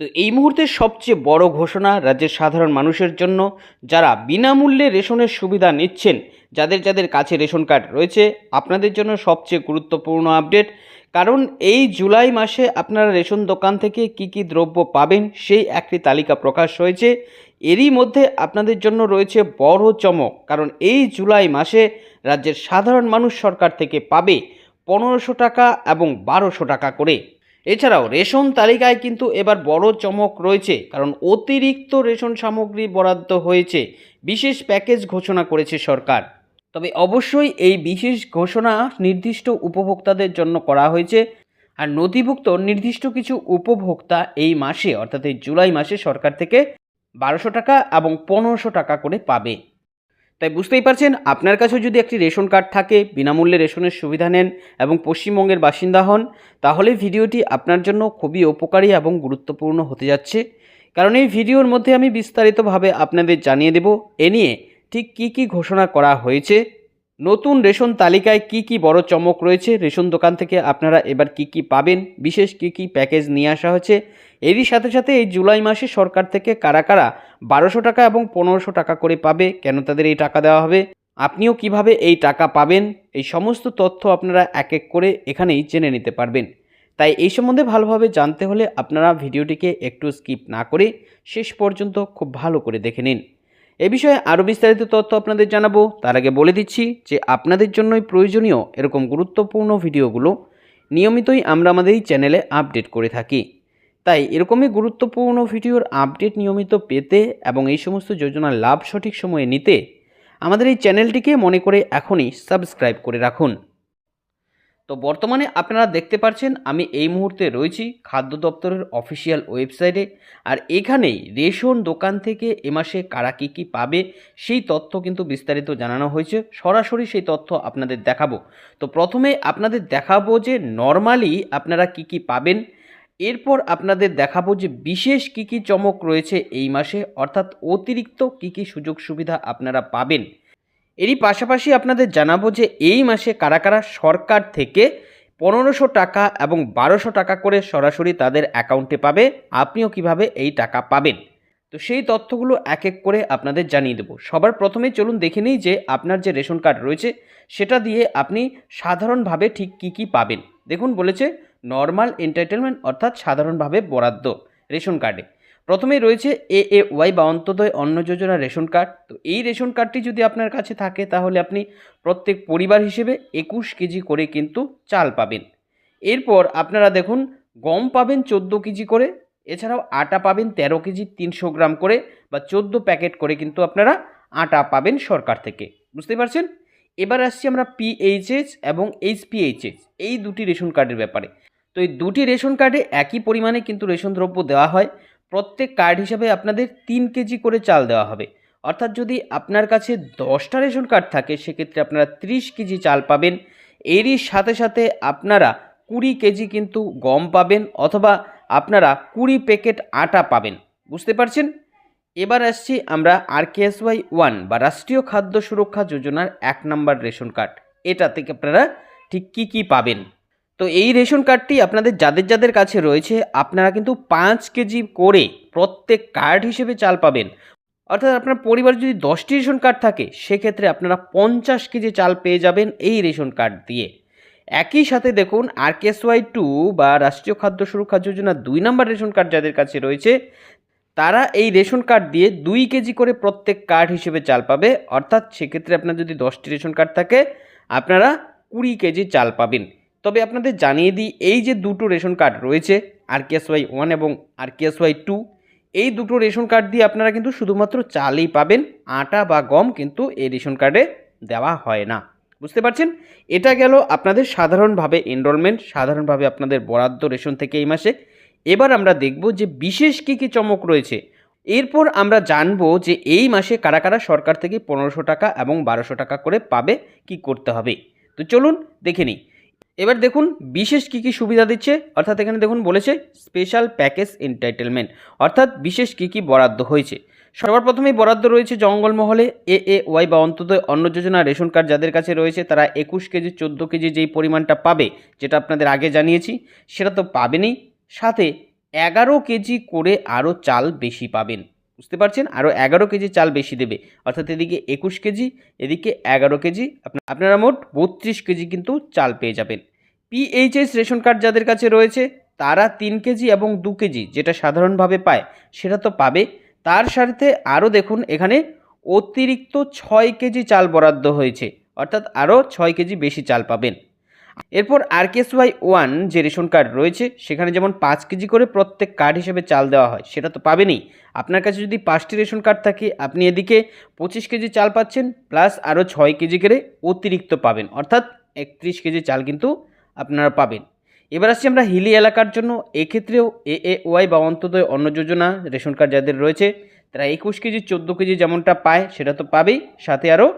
তো এই মুহূর্তে সবচেয়ে বড় ঘোষণা রাজ্যের সাধারণ মানুষের জন্য, যারা বিনামূল্যে রেশনের সুবিধা নিচ্ছেন, যাদের যাদের কাছে রেশন কার্ড রয়েছে, আপনাদের জন্য সবচেয়ে গুরুত্বপূর্ণ আপডেট। কারণ এই জুলাই মাসে আপনারা রেশন দোকান থেকে কি কি দ্রব্য পাবেন, সেই একটি তালিকা প্রকাশ হয়েছে। এরই মধ্যে আপনাদের জন্য রয়েছে বড় চমক, কারণ এই জুলাই মাসে রাজ্যের সাধারণ মানুষ সরকার থেকে পাবে পনেরোশো টাকা এবং বারোশো টাকা করে। এছাড়াও রেশন তালিকায় কিন্তু এবার বড় চমক রয়েছে, কারণ অতিরিক্ত রেশন সামগ্রী বরাদ্দ হয়েছে, বিশেষ প্যাকেজ ঘোষণা করেছে সরকার। তবে অবশ্যই এই বিশেষ ঘোষণা নির্দিষ্ট উপভোক্তাদের জন্য করা হয়েছে, আর নথিভুক্ত নির্দিষ্ট কিছু উপভোক্তা এই মাসে, অর্থাৎ এই জুলাই মাসে সরকার থেকে বারোশো টাকা এবং পনেরোশো টাকা করে পাবে। তাই বুঝতেই পারছেন, আপনার কাছেও যদি একটি রেশন কার্ড থাকে, বিনামূল্যে রেশনের সুবিধা নেন এবং পশ্চিমবঙ্গের বাসিন্দা হন, তাহলে ভিডিওটি আপনার জন্য খুবই উপকারী এবং গুরুত্বপূর্ণ হতে যাচ্ছে। কারণ এই ভিডিওর মধ্যে আমি বিস্তারিতভাবে আপনাদের জানিয়ে দেব, এ নিয়ে ঠিক কী কী ঘোষণা করা হয়েছে নতুন রেশন তালিকায় কি কি বড় চমক রয়েছে? রেশন দোকান থেকে আপনারা এবার কি কি পাবেন? বিশেষ কি কি প্যাকেজ নিয়ে আসা হয়েছে এরই সাথে সাথে এই জুলাই মাসে সরকার থেকে কারা কারা বারোশো টাকা এবং পনেরোশো টাকা করে পাবে? কেন তাদের এই টাকা দেওয়া হবে? আপনিও কীভাবে এই টাকা পাবেন? এই সমস্ত তথ্য আপনারা এক এক করে এখানেই জেনে নিতে পারবেন। তাই এই সম্বন্ধে ভালোভাবে জানতে হলে আপনারা ভিডিওটিকে একটু স্কিপ না করে শেষ পর্যন্ত খুব ভালো করে দেখে নিন। এ বিষয়ে আরও বিস্তারিত তথ্য আপনাদের জানাব। তার আগে বলে দিচ্ছি যে আপনাদের জন্যই প্রয়োজনীয় এরকম গুরুত্বপূর্ণ ভিডিওগুলো নিয়মিতই আমরা আমাদের এই চ্যানেলে আপডেট করে থাকি। তাই এরকমই গুরুত্বপূর্ণ ভিডিওর আপডেট নিয়মিত পেতে এবং এই সমস্ত যোজনার লাভ সঠিক সময়ে নিতে আমাদের এই চ্যানেলটিকে মনে করে এখনই সাবস্ক্রাইব করে রাখুন। তো বর্তমানে আপনারা দেখতে পাচ্ছেন আমি এই মুহূর্তে রয়েছি খাদ্য দপ্তরের অফিসিয়াল ওয়েবসাইটে। আর এখানেই রেশন দোকান থেকে এ মাসে কারা কী কী পাবে সেই তথ্য কিন্তু বিস্তারিত জানানো হয়েছে। সরাসরি সেই তথ্য আপনাদের দেখাবো। তো প্রথমে আপনাদের দেখাবো যে নর্মালি আপনারা কি কি পাবেন। এরপর আপনাদের দেখাবো যে বিশেষ কি কি চমক রয়েছে এই মাসে। অর্থাৎ অতিরিক্ত কি কি সুযোগ সুবিধা আপনারা পাবেন। এরই পাশাপাশি আপনাদের জানাব যে এই মাসে কারা কারা সরকার থেকে পনেরোশো টাকা এবং বারোশো টাকা করে সরাসরি তাদের অ্যাকাউন্টে পাবে, আপনিও কীভাবে এই টাকা পাবেন? তো সেই তথ্যগুলো এক এক করে আপনাদের জানিয়ে দেবো। সবার প্রথমে চলুন দেখে নিই যে আপনার যে রেশন কার্ড রয়েছে, সেটা দিয়ে আপনি সাধারণভাবে ঠিক কী কী পাবেন। দেখুন বলেছে, নর্মাল এন্টারটেনমেন্ট অর্থাৎ সাধারণভাবে বরাদ্দ রেশন কার্ডে। প্রথমেই রয়েছে এ এ ওয়াই বা অন্তদয় অন্ন যোজনা রেশন কার্ড। তো এই রেশন কার্ডটি যদি আপনার কাছে থাকে, তাহলে আপনি প্রত্যেক পরিবার হিসেবে একুশ কেজি করে কিন্তু চাল পাবেন। এরপর আপনারা দেখুন, গম পাবেন চোদ্দ কেজি করে, এছাড়াও আটা পাবেন তেরো কেজি, তিনশো গ্রাম করে বা চোদ্দ প্যাকেট করে কিন্তু আপনারা আটা পাবেন সরকার থেকে। বুঝতে পারছেন? এবার আসছি আমরা পিএইচএস এবং এইচপিএইচএস এই দুটি রেশন কার্ডের ব্যাপারে। তো এই দুটি রেশন কার্ডে একই পরিমাণে কিন্তু রেশন দ্রব্য দেওয়া হয়। প্রত্যেক কার্ড হিসাবে আপনাদের তিন কেজি করে চাল দেওয়া হবে। অর্থাৎ যদি আপনার কাছে দশটা রেশন কার্ড থাকে, সেক্ষেত্রে আপনারা ত্রিশ কেজি চাল পাবেন। এরই সাথে সাথে আপনারা কুড়ি কেজি কিন্তু গম পাবেন অথবা আপনারা কুড়ি প্যাকেট আটা পাবেন। বুঝতে পারছেন? এবার আসছি আমরা আর ওয়াই ওয়ান বা রাষ্ট্রীয় খাদ্য সুরক্ষা যোজনার এক নম্বর রেশন কার্ড এটা থেকে আপনারা ঠিক কী কী পাবেন? তো এই রেশন কার্ডটি আপনাদের যাদের যাদের কাছে রয়েছে, আপনারা কিন্তু পাঁচ কেজি করে প্রত্যেক কার্ড হিসেবে চাল পাবেন। অর্থাৎ আপনার পরিবার যদি দশটি রেশন কার্ড থাকে, সেক্ষেত্রে আপনারা পঞ্চাশ কেজি চাল পেয়ে যাবেন এই রেশন কার্ড দিয়ে। একই সাথে দেখুন আরকেএসওয়াই টু বা রাষ্ট্রীয় খাদ্য সুরক্ষা যোজনা দুই নম্বর রেশন কার্ড যাদের কাছে রয়েছে, তারা এই রেশন কার্ড দিয়ে দুই কেজি করে প্রত্যেক কার্ড হিসেবে চাল পাবে। অর্থাৎ সেক্ষেত্রে আপনার যদি দশটি রেশন কার্ড থাকে, আপনারা কুড়ি কেজি চাল পাবেন। তবে আপনাদের জানিয়ে দিই, এই যে দুটো রেশন কার্ড রয়েছে আর ওয়াই ওয়ান এবং আর ওয়াই টু এই দুটো রেশন কার্ড দিয়ে আপনারা কিন্তু শুধুমাত্র চালই পাবেন, আটা বা গম কিন্তু এই রেশন কার্ডে দেওয়া হয় না। বুঝতে পারছেন? এটা গেল আপনাদের সাধারণভাবে এনরোলমেন্ট সাধারণভাবে আপনাদের বরাদ্দ রেশন থেকে এই মাসে। এবার আমরা দেখব যে বিশেষ কী কী চমক রয়েছে। এরপর আমরা জানব যে এই মাসে কারা কারা সরকার থেকে পনেরোশো টাকা এবং বারোশো টাকা করে পাবে, কি করতে হবে। তো চলুন দেখে নিই। এবার দেখুন বিশেষ কী কী সুবিধা দিচ্ছে, অর্থাৎ এখানে দেখুন বলেছে স্পেশাল প্যাকেজ এন্টাইটেলমেন্ট অর্থাৎ বিশেষ কী কী বরাদ্দ হয়েছে। সবার বরাদ্দ রয়েছে জঙ্গলমহলে এ এ ওয়াই বা অন্তত অন্ন যোজনা রেশন কার্ড যাদের কাছে রয়েছে, তারা একুশ কেজি, চোদ্দ কেজি যেই পরিমাণটা পাবে, যেটা আপনাদের আগে জানিয়েছি, সেটা তো পাবেনই। সাথে এগারো কেজি করে আরও চাল বেশি পাবেন। বুঝতে পারছেন? আরও এগারো কেজি চাল বেশি দেবে। অর্থাৎ এদিকে একুশ কেজি, এদিকে এগারো কেজি। আপনা- আপনারা মোট বত্রিশ কেজি কিন্তু চাল পেয়ে যাবেন। পিএইচএস রেশন কার্ড যাদের কাছে রয়েছে, তারা তিন কেজি এবং দু কেজি যেটা সাধারণভাবে পায়, সেটা তো পাবে। তার সাথে আরও দেখুন, এখানে অতিরিক্ত ছয় কেজি চাল বরাদ্দ হয়েছে। অর্থাৎ আরও ছয় কেজি বেশি চাল পাবেন। এরপর আর আরকেএসওয়াই ওয়ান যে রেশন কার্ড রয়েছে, সেখানে যেমন পাঁচ কেজি করে প্রত্যেক কার্ড হিসেবে চাল দেওয়া হয়, সেটা তো পাবেনই। আপনার কাছে যদি পাঁচটি রেশন কার্ড থাকে, আপনি এদিকে পঁচিশ কেজি চাল পাচ্ছেন প্লাস আরও ছয় কেজি করে অতিরিক্ত পাবেন। অর্থাৎ একত্রিশ কেজি চাল কিন্তু আপনারা পাবেন। এবার আসছি আমরা হিলি এলাকার জন্য। এক্ষেত্রেও এ এ ওয়াই বা অন্তদয় অন্ন যোজনা রেশন কার্ড যাদের রয়েছে, তারা একুশ কেজি, চোদ্দ কেজি যেমনটা পায়, সেটা তো পাবেই। সাথে আরও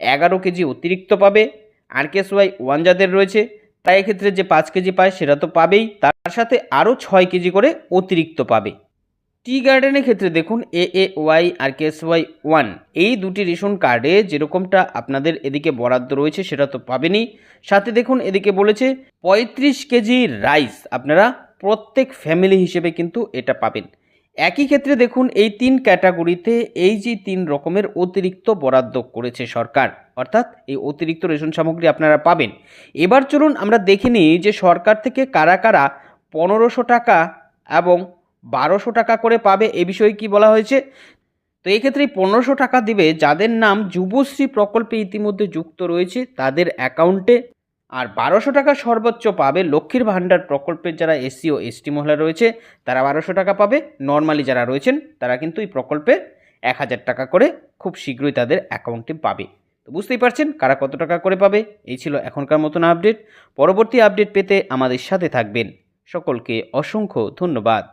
এগারো কেজি অতিরিক্ত পাবে। আর কেস ওয়াই ওয়ান যাদের রয়েছে, তাই এক্ষেত্রে যে পাঁচ কেজি পায় সেটা তো পাবেই। তার সাথে আরও ছয় কেজি করে অতিরিক্ত পাবে। টি গার্ডেনের ক্ষেত্রে দেখুন, A A, Y, R K S Y one, এই দুটি রেশন কার্ডে যেরকমটা আপনাদের এদিকে বরাদ্দ রয়েছে সেটা তো পাবেনই। সাথে দেখুন, এদিকে বলেছে, পঁয়ত্রিশ কেজি রাইস আপনারা প্রত্যেক ফ্যামিলি হিসেবে কিন্তু এটা পাবেন। একই ক্ষেত্রে দেখুন, এই তিন ক্যাটাগরিতে এই যে তিন রকমের অতিরিক্ত বরাদ্দ করেছে সরকার, অর্থাৎ এই অতিরিক্ত রেশন সামগ্রী আপনারা পাবেন। এবার চলুন আমরা দেখে নিই যে সরকার থেকে কারা কারা পনেরোশো টাকা এবং বারোশো টাকা করে পাবে, এ বিষয়ে কি বলা হয়েছে? তো এক্ষেত্রে পনেরোশো টাকা দিবে যাদের নাম যুবশ্রী প্রকল্পে ইতিমধ্যে যুক্ত রয়েছে, তাদের অ্যাকাউন্টে আর বারোশো টাকা সর্বোচ্চ পাবে লক্ষ্মীর ভাণ্ডার প্রকল্পের যারা এসসি ও এসটি মহিলা রয়েছে, তারা বারোশো টাকা পাবে। নর্মালি যারা রয়েছেন, তারা কিন্তু এই প্রকল্পে এক হাজার টাকা করে খুব শীঘ্রই তাদের অ্যাকাউন্টে পাবে। তো বুঝতেই পারছেন কারা কত টাকা করে পাবে? এই ছিল এখনকার মতন আপডেট পরবর্তী আপডেট পেতে আমাদের সাথে থাকবেন। সকলকে অসংখ্য ধন্যবাদ।